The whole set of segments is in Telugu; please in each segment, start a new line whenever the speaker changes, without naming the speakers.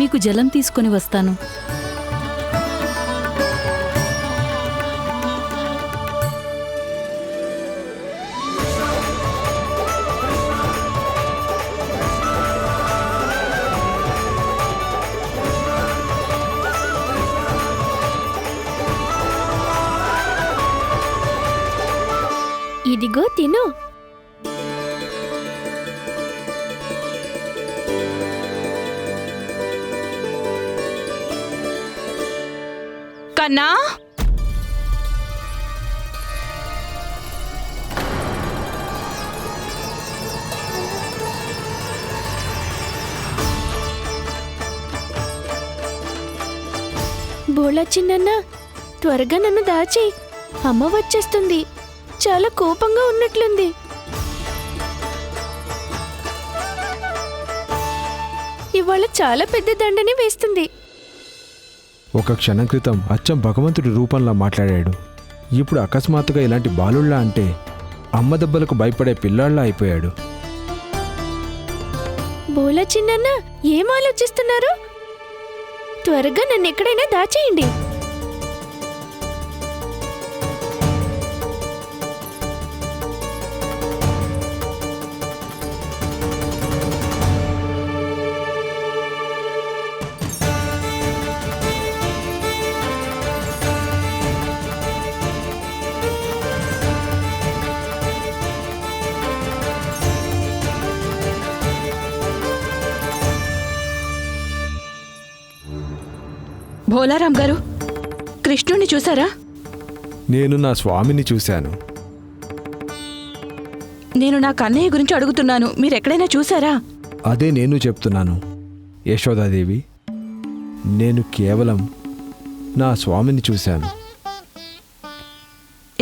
మీకు జలం తీసుకుని వస్తాను.
కన్నా
బోళా చిన్నన్న త్వరగా నన్ను దాచి. అమ్మ వచ్చేస్తుంది. చాలా కోపంగా ఉన్నట్లుంది. ఇవాళ చాలా పెద్ద దండని వేస్తుంది.
ఒక క్షణం క్రితం అచ్చం భగవంతుడి రూపంలా మాట్లాడాడు. ఇప్పుడు అకస్మాత్తుగా ఇలాంటి బాలుళ్ళ అంటే అమ్మ దెబ్బలకు భయపడే పిల్లాళ్ళ అయిపోయాడు.
బోలా చిన్నన్న ఏం ఆలోచిస్తున్నారు? త్వరగా నన్ను ఎక్కడైనా దాచేయండి.
భోలారాం గారు కృష్ణుణ్ణి చూసారా
నేను నా స్వామిని చూశాను.
నేను నా కన్నయ్య గురించి అడుగుతున్నాను మీరు ఎక్కడైనా చూసారా
అదే నేను చెప్తున్నాను యశోదాదేవి. నేను కేవలం నా స్వామిని చూశాను.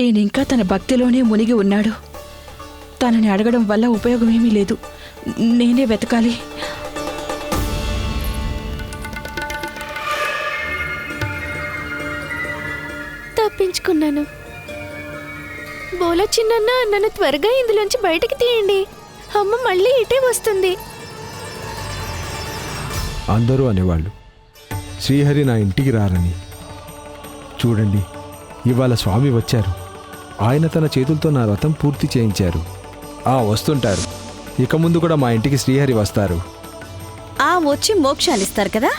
ఈయన ఇంకా తన భక్తిలోనే మునిగి ఉన్నాడు. తనని అడగడం వల్ల ఉపయోగమేమీ లేదు. నేనే వెతకాలి.
తప్పించుకున్నాను బోలా చిన్నన్న నన్ను త్వరగా ఇందులోంచి బయటికి తీయండి. అమ్మ మళ్ళీ ఇటే వస్తుంది.
అందరూ అనేవాళ్ళు శ్రీహరి నా ఇంటికి రారని. చూడండి ఇవాళ స్వామి వచ్చారు. ఆయన తన చేతులతో నా వ్రతం పూర్తి చేయించారు. ఆ వస్తుంటారు. ఇక ముందు కూడా మా ఇంటికి శ్రీహరి వస్తారు.
ఆ వచ్చి మోక్షాలిస్తారు కదా?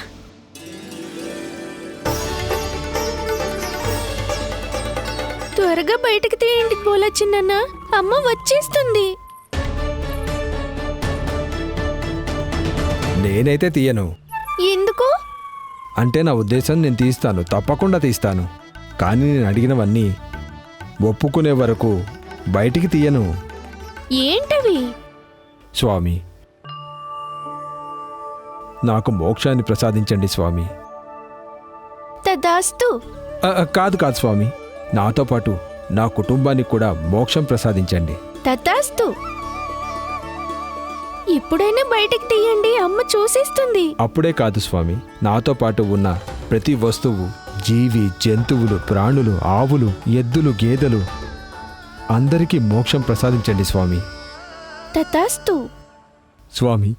త్వరగా బయటికి తీయండి బోలా చిన్నన్న. అమ్మ వచ్చేస్తుంది.
నేనైతే తీయను.
ఎందుకు?
అంటే నా ఉద్దేశం నేను తీస్తాను. తప్పకుండా తీస్తాను. కానీ నేను అడిగినవన్నీ ఒప్పుకునే వరకు బయటికి తీయను.
ఏంటవి?
స్వామి. నాకు మోక్షాన్ని ప్రసాదించండి స్వామి.
తదాస్తు.
కాదు కాదు స్వామి. నాతో పాటు నా కుటుంబానికి కూడా మోక్షం ప్రసాదించండి.
తదాస్తు. ఇప్పుడైనా బయటికి తీయండి అమ్మ చూసేస్తుంది.
అప్పుడే కాదు స్వామి నాతో పాటు ఉన్న ప్రతి వస్తువు జీవి జంతువులు ప్రాణులు ఆవులు ఎద్దులు గేదెలు అందరికీ మోక్షం ప్రసాదించండి స్వామి.
తదాస్తు.
స్వామి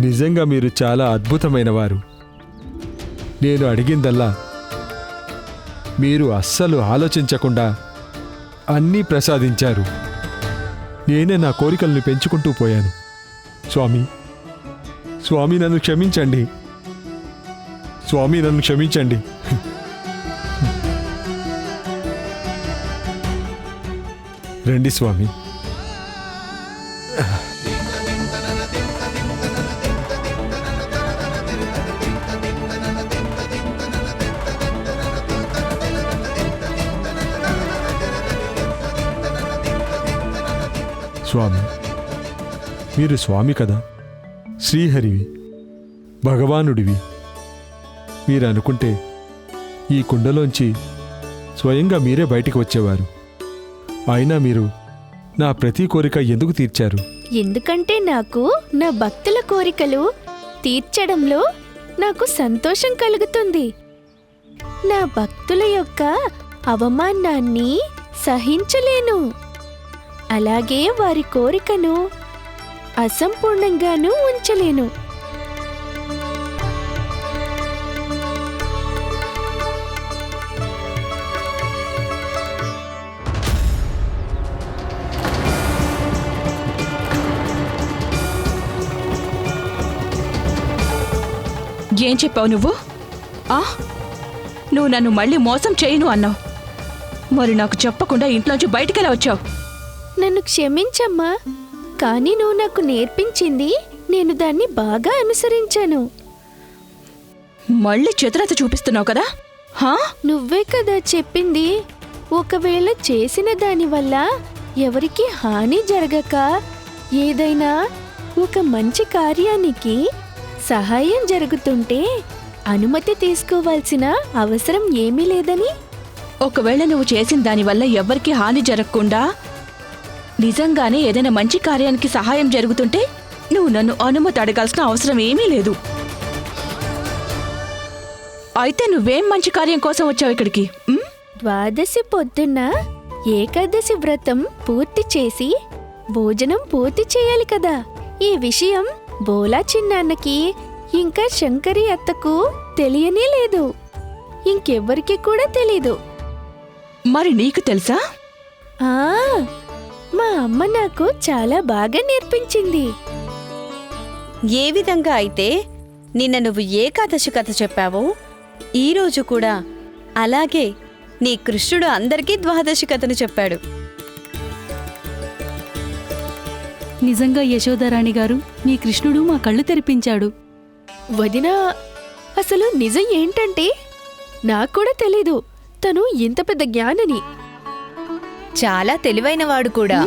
నిజంగా మీరు చాలా అద్భుతమైన వారు నేను అడిగిందల్లా మీరు అస్సలు ఆలోచించకుండా అన్నీ ప్రసాదించారు. నేనే నా కోరికల్ని పెంచుకుంటూ పోయాను. స్వామి స్వామి నన్ను క్షమించండి. స్వామి నన్ను క్షమించండి. రండి స్వామి. స్వామి. మీరు స్వామి కదా? శ్రీహరివి భగవానుడివి. మీరు అనుకుంటే ఈ కుండలోంచి స్వయంగా మీరే బయటికి వచ్చేవారు. అయినా మీరు నా ప్రతి కోరిక ఎందుకు తీర్చారు?
ఎందుకంటే నాకు నా భక్తుల కోరికలు తీర్చడంలో నాకు సంతోషం కలుగుతుంది. నా భక్తుల యొక్క అవమానాన్ని సహించలేను. అలాగే వారి కోరికను అసంపూర్ణంగానూ ఉంచలేను.
ఏం చెప్పావు నువ్వు? ఆ? నువ్వు నన్ను మళ్ళీ మోసం చేయను అన్నావు. మరి నాకు చెప్పకుండా ఇంట్లోంచి బయటికెళ్ళ వచ్చావు?
నన్ను క్షమించమ్మా. కానీ నువ్వు నాకు నేర్పించింది నేను దాన్ని బాగా అనుసరించాను.
మళ్ళీ చిత్రత చూపిస్తున్నావు కదా? హా?
నువ్వే కదా చెప్పింది. ఒకవేళ చేసిన దానివల్ల ఎవరికి హాని జరగక ఏదైనా ఒక మంచి కార్యానికి సహాయం జరుగుతుంటే అనుమతి తీసుకోవాల్సిన అవసరం ఏమీ లేదని.
ఒకవేళ నువ్వు చేసిన దానివల్ల ఎవ్వరికీ హాని జరగకుండా నిజంగానే ఏదైనా మంచి కార్యానికి సహాయం జరుగుతుంటే నువ్వు నన్ను అనుమతి అడగాల్సిన అవసరం ఏమీ లేదు. అయితే నువ్వేం మంచి కార్యం కోసం వచ్చావు ఇక్కడికి? ఉమ్?
ద్వాదశి పొద్దున్న ఏకాదశి వ్రతం పూర్తి చేసి భోజనం పూర్తి చేయాలి కదా. ఈ విషయం బోలా చిన్నాన్నకి ఇంకా శంకరి అత్తకు తెలియనే లేదు. ఇంకెవ్వరికి కూడా తెలీదు.
మరి నీకు తెలుసా?
ఆ మా అమ్మ నాకు చాలా బాగా నేర్పించింది.
ఏ విధంగా అయితే నిన్న నువ్వు ఏకాదశి కథ చెప్పావో ఈరోజు కూడా అలాగే నీ కృష్ణుడు అందరికీ ద్వాదశి కథను చెప్పాడు.
నిజంగా యశోదరాణి గారు మీ కృష్ణుడు మా కళ్ళు తెరిపించాడు.
వదినా అసలు నిజం ఏంటంటే నాకు కూడా తెలీదు. తను ఇంత పెద్ద జ్ఞానని.
చాలా తెలివైనవాడు కూడా.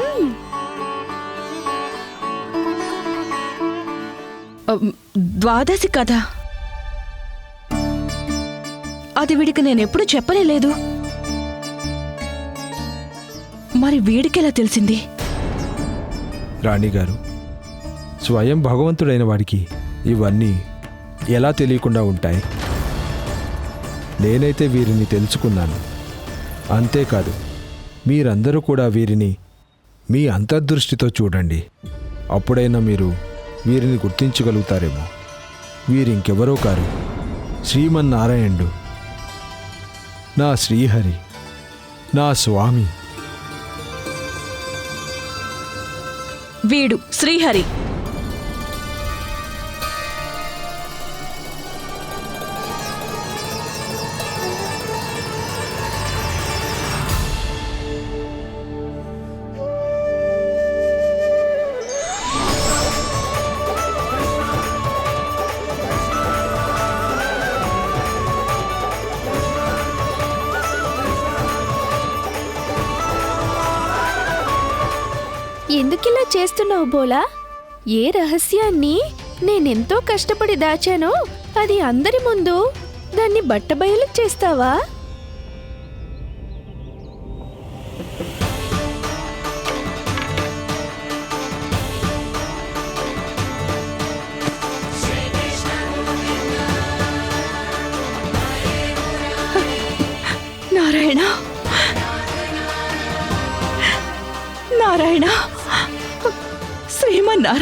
ద్వాదశి కథ. అది వీడికి నేనెప్పుడు చెప్పనే లేదు మరి వీడికెలా తెలిసింది?
రాణిగారు స్వయం భగవంతుడైన వాడికి ఇవన్నీ ఎలా తెలియకుండా ఉంటాయి? నేనైతే వీరిని తెలుసుకున్నాను. అంతేకాదు మీరందరూ కూడా వీరిని మీ అంతర్దృష్టితో చూడండి. అప్పుడైనా మీరు వీరిని గుర్తించగలుగుతారేమో. వీరింకెవరో కారు. శ్రీమన్నారాయణుడు. నా శ్రీహరి. నా స్వామి.
వీడు శ్రీహరి.
చేస్తున్నావు బోలా? ఏ రహస్యాన్ని నేనెంతో కష్టపడి దాచానో అది అందరి ముందు దాన్ని బట్టబయలు చేస్తావా?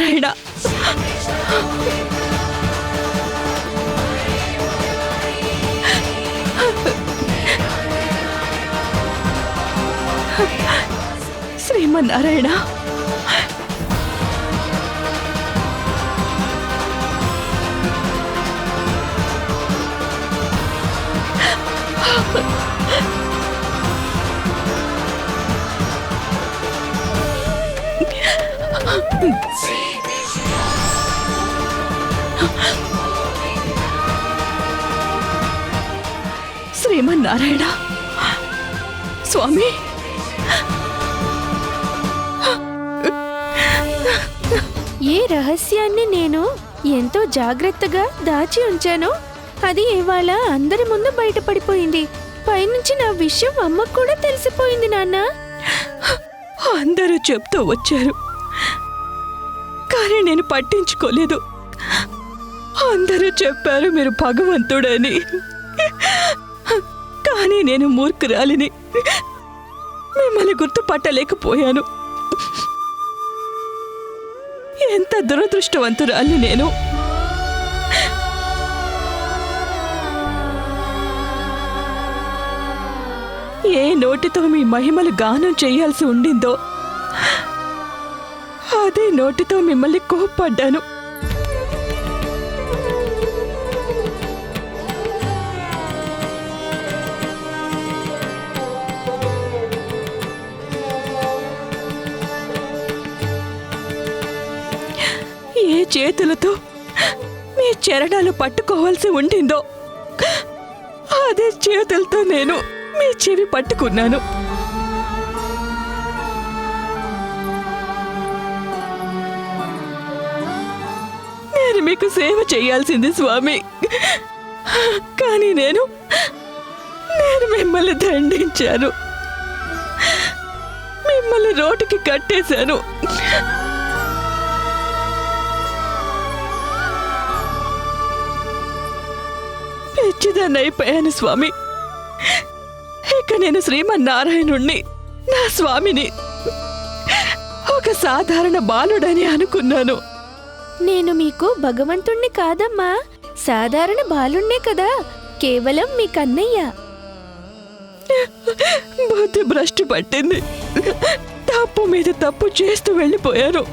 శ్రీమన్నారాయణ శ్రీమన్నారాయణ శ్రీమన్నారాయణ స్వామి?
ఏ రహస్యాన్ని నేను ఎంతో జాగ్రత్తగా దాచి ఉంచానో అది ఇవాళ అందరి ముందు బయటపడిపోయింది. పైనుంచి నా విషయం అమ్మకు కూడా తెలిసిపోయింది నాన్న.
అందరూ చెప్తూ వచ్చారు. కానీ నేను పట్టించుకోలేదు. అందరూ చెప్పారు మీరు భగవంతుడని. కానీ నేను మూర్ఖురాలిని. మిమ్మల్ని గుర్తుపట్టలేకపోయాను. ఎంత దురదృష్టవంతురాలి నేను. ఏ నోటితో మీ మహిమలు గానం చేయాల్సి ఉండిందో అదే నోటితో మిమ్మల్ని కోప్పడ్డాను. చేతులతో మీ చరణాలు పట్టుకోవాల్సి ఉండిందో అదే చేతులతో నేను మీ చెవి పట్టుకున్నాను. నేను మీకు సేవ చేయాల్సింది స్వామి. కానీ నేను నేను మిమ్మల్ని దండించాను. మిమ్మల్ని రోడ్డుకి కట్టేశాను. పిచ్చిదాన్ని అయిపోయాను స్వామి. ఇక నేను శ్రీమన్నారాయణుణ్ణి నా స్వామిని ఒక సాధారణ బాలుడని అనుకున్నాను.
నేను మీకు భగవంతుణ్ణి కాదమ్మా. సాధారణ బాలుణ్ణే కదా కేవలం మీ కన్నయ్య.
బుద్ధి భ్రష్టు పట్టింది. తప్పు మీద తప్పు చేస్తూ వెళ్ళిపోయాను.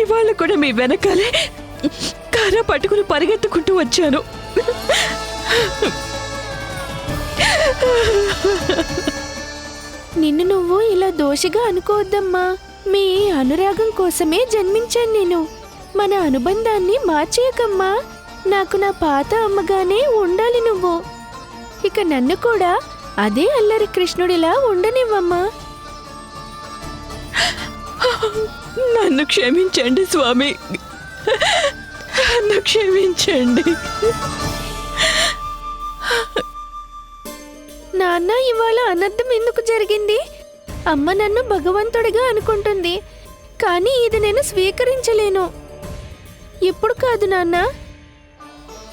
ఇవాళ కూడా మీ వెనకాలే కర్ర పట్టుకుని పరిగెత్తుకుంటూ వచ్చాను.
నిన్ను నువ్వు ఇలా దోషిగా అనుకోవద్దమ్మా. మీ అనురాగం కోసమే జన్మించాను నేను. మన అనుబంధాన్ని మార్చేయకమ్మా. నాకు నా పాత అమ్మగానే ఉండాలి నువ్వు. ఇక నన్ను కూడా అదే అల్లరి కృష్ణుడిలా ఉండనివ్వమ్మా.
నన్ను క్షమించండి స్వామి. నన్ను క్షమించండి.
నాన్న ఇవాళ అనర్థం ఎందుకు జరిగింది? అమ్మ నన్ను భగవంతుడిగా అనుకుంటుంది కానీ ఇది నేను స్వీకరించలేను. ఎప్పుడు కాదు నాన్న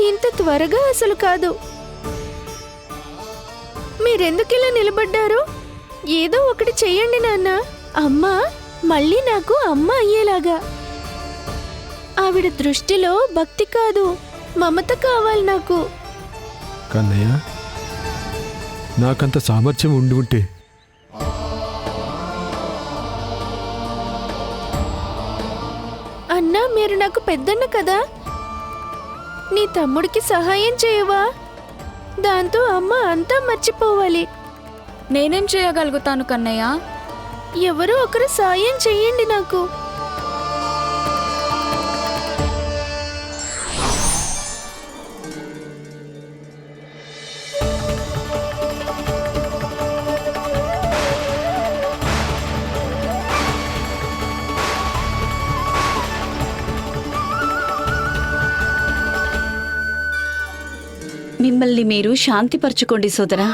ఇంత త్వరగా అసలు కాదు. మీరెందుకు ఇలా నిలబడ్డారు? ఏదో ఒకటి చెయ్యండి నాన్న. అమ్మ మళ్ళీ నాకు అమ్మ అయ్యేలాగా. ఆవిడ దృష్టిలో భక్తి కాదు మమత కావాలి నాకు.
కన్నయ్య నాకంత సామర్థ్యం ఉండి ఉంటే.
అన్నా మీరు నాకు పెద్దన్న కదా? నీ తమ్ముడికి సహాయం చేయవా? దాంతో అమ్మ అంతా మర్చిపోవాలి.
నేనేం చేయగలుగుతాను కన్నయ్య?
ఎవరో ఒకరు సాయం చెయ్యండి నాకు.
మిమ్మల్ని మీరు శాంతిపరచుకోండి సోదరా.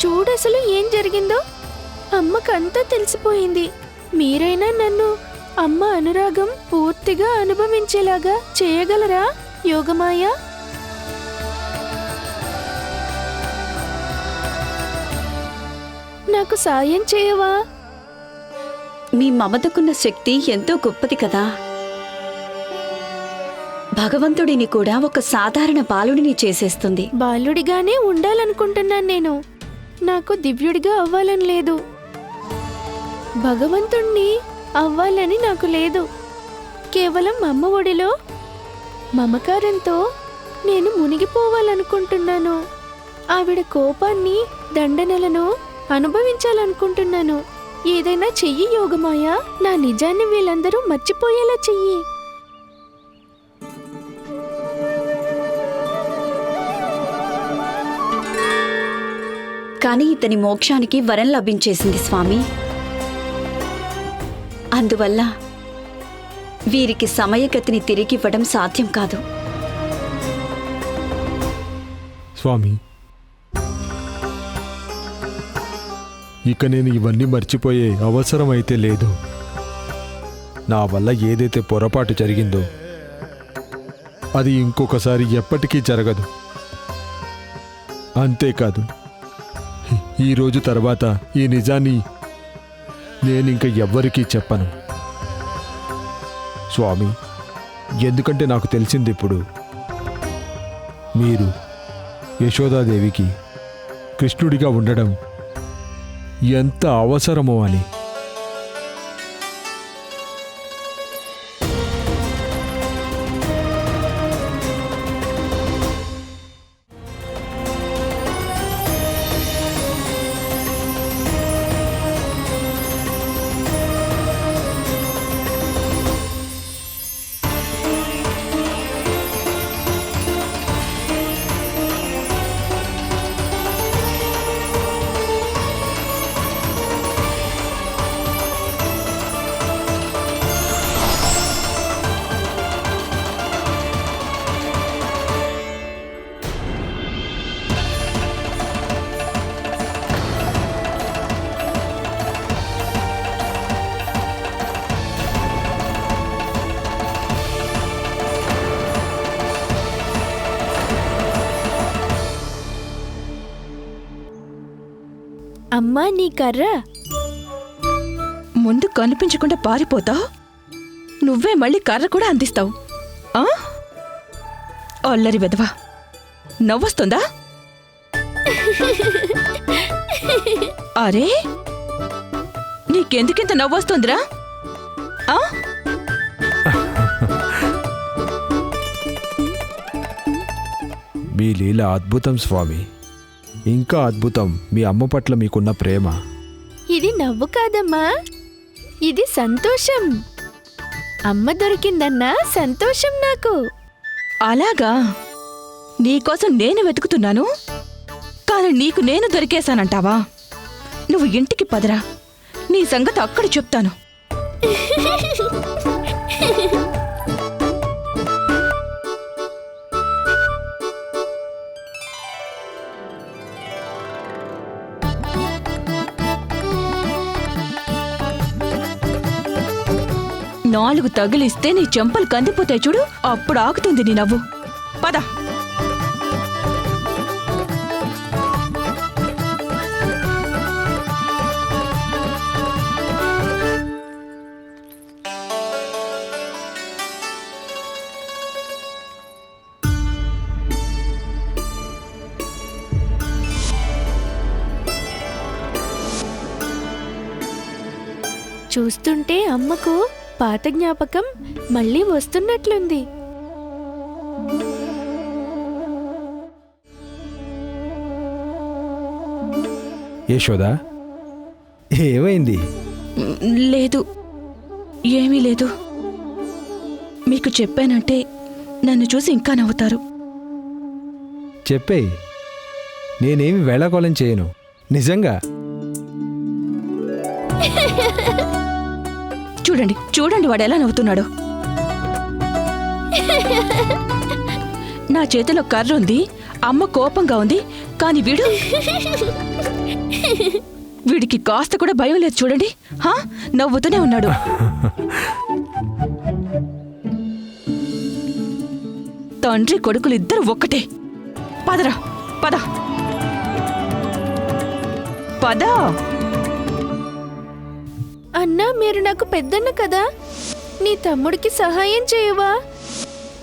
చూడసలు ఏం జరిగిందో. అమ్మకంతా తెలిసిపోయింది. మీరైనా నన్ను అమ్మ అనురాగం పూర్తిగా అనుభవించేలాగా చేయగలరా యోగమాయ? నాకు సాయం చేయవా?
మీ మమతకున్న శక్తి ఎంతో గొప్పది కదా. భగవంతుడిని కూడా ఒక సాధారణ బాలుడిని చేసేస్తుంది.
బాలుడిగానే ఉండాలనుకుంటున్నాను నేను. నాకు దివ్యుడిగా అవ్వాలని లేదు. భగవంతుణ్ణి అవ్వాలని నాకు లేదు. కేవలం అమ్మ ఒడిలో మమకారంతో నేను మునిగిపోవాలనుకుంటున్నాను. ఆవిడ కోపాన్ని దండనలను అనుభవించాలనుకుంటున్నాను. ఏదైనా చెయ్యి యోగమాయా? నా నిజాన్ని వీళ్ళందరూ మర్చిపోయేలా చెయ్యి.
కానీ ఇతని మోక్షానికి వరం లభించేసింది స్వామి. అందువల్ల వీరికి సమయగతిని తిరిగివ్వడం సాధ్యం కాదు.
స్వామి ఇక నేను ఇవన్నీ మర్చిపోయే అవసరం అయితే లేదు. నా వల్ల ఏదైతే పొరపాటు జరిగిందో అది ఇంకొకసారి ఎప్పటికీ జరగదు. అంతేకాదు ఈ- రోజు తర్వాత ఈ నిజాన్ని నేనింక ఎవ్వరికీ చెప్పను. స్వామి ఎందుకంటే నాకు తెలిసింది ఇప్పుడు మీరు యశోదాదేవికి కృష్ణుడిగా ఉండడం ఎంత అవసరమో అని.
అమ్మా నీ కర్ర.
ముందు కనిపించకుండా పారిపోతావు? నువ్వే మళ్ళీ కర్ర కూడా అందిస్తావు. ఆ? అల్లరి వెదవా నవ్వొస్తుందా? అరే నీకెందుకింత నవ్వొస్తుందిరా? ఆ?
మీ లీల అద్భుతం స్వామి. ఇంకా అద్భుతం. మీ అమ్మ పట్ల మీకున్న ప్రేమ.
ఇది నవ్వు కాదమ్మా. ఇది సంతోషం. అమ్మ దొరికిందన్న సంతోషం నాకు.
అలాగా? నీకోసం నేను వెతుకుతున్నాను. కానీ నీకు నేను దొరికేశానంటావా? నువ్వు ఇంటికి పదరా. నీ సంగతి అక్కడ చెప్తాను. నాలుగు తగిలిస్తే నీ చెంపలు కందిపోతాయి చూడు అప్పుడు ఆగుతుంది నీ నవ్వు. పద.
చూస్తుంటే అమ్మకు పాత జ్ఞాపకం మళ్ళీ వస్తున్నట్లుంది.
యశోదా ఏమైంది?
లేదు ఏమీ లేదు. మీకు చెప్పానంటే నన్ను చూసి ఇంకా నవ్వుతారు.
చెప్పేయి నేనేమి వేళాకోళం చేయను. నిజంగా?
చూడండి చూడండి వాడు ఎలా నవ్వుతున్నాడు. నా చేతిలో కర్ర ఉంది అమ్మ కోపంగా ఉంది కానీ వీడు వీడికి కాస్త కూడా భయం లేదు చూడండి. హా? నవ్వుతూనే ఉన్నాడు. తండ్రి కొడుకులు ఇద్దరు ఒక్కటే. పదరా పద. పద.
అన్నా మీరు నాకు పెద్దన్న కదా? నీ తమ్ముడికి సహాయం చేయవా?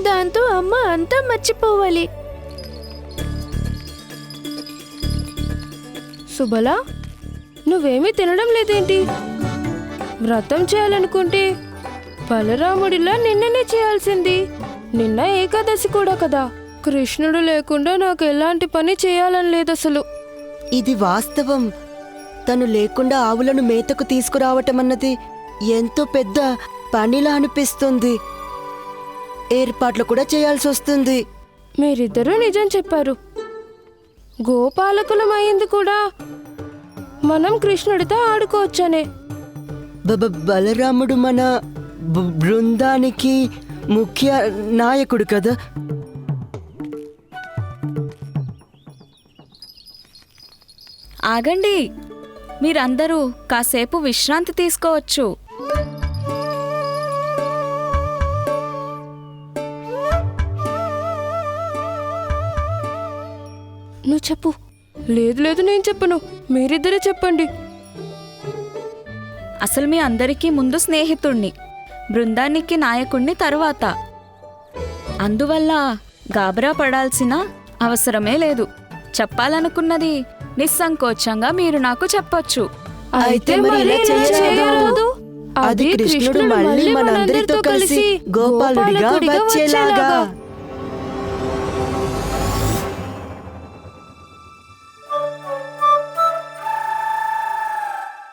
దాంతో అమ్మ అంతా మర్చిపోవాలి.
సుబల నువ్వేమీ తినడం లేదేంటి? వ్రతం చేయాలనుకుంటే బలరాముడిలా నిన్ననే చేయాల్సింది. నిన్న ఏకాదశి కూడా కదా. కృష్ణుడు లేకుండా నాకు ఎలాంటి పని చేయాలని లేదు అసలు.
ఇది వాస్తవం. తను లేకుండా ఆవులను మేతకు తీసుకురావటం అన్నది ఎంతో పెద్ద పనిలా అనిపిస్తుంది. ఏర్పాట్లు కూడా చేయాల్సి వస్తుంది
మీరిద్దరూ నిజం చెప్పారు. గోపాలకులం అయింది కూడా మనం కృష్ణుడితో ఆడుకోవచ్చనే.
బబ బలరాముడు మన బృందానికి ముఖ్య నాయకుడు కదా?
ఆగండి. మీరందరూ కాసేపు విశ్రాంతి తీసుకోవచ్చు.
నువ్వు చెప్పు. లేదు లేదు నేను చెప్పను. మీరిద్దరే చెప్పండి.
అసలు మీ అందరికీ ముందు స్నేహితుణ్ణి బృందానికి నాయకుణ్ణి తరువాత. అందువల్ల గాబరా పడాల్సిన అవసరమే లేదు. చెప్పాలనుకున్నది నిస్సంకోచంగా మీరు నాకు చెప్పొచ్చు.
అయితే మరి చేయరాదు. అది కృష్ణుడు మళ్ళీ మనందరితో కలిసి గోపాలుడిగా వచ్చేలాగా.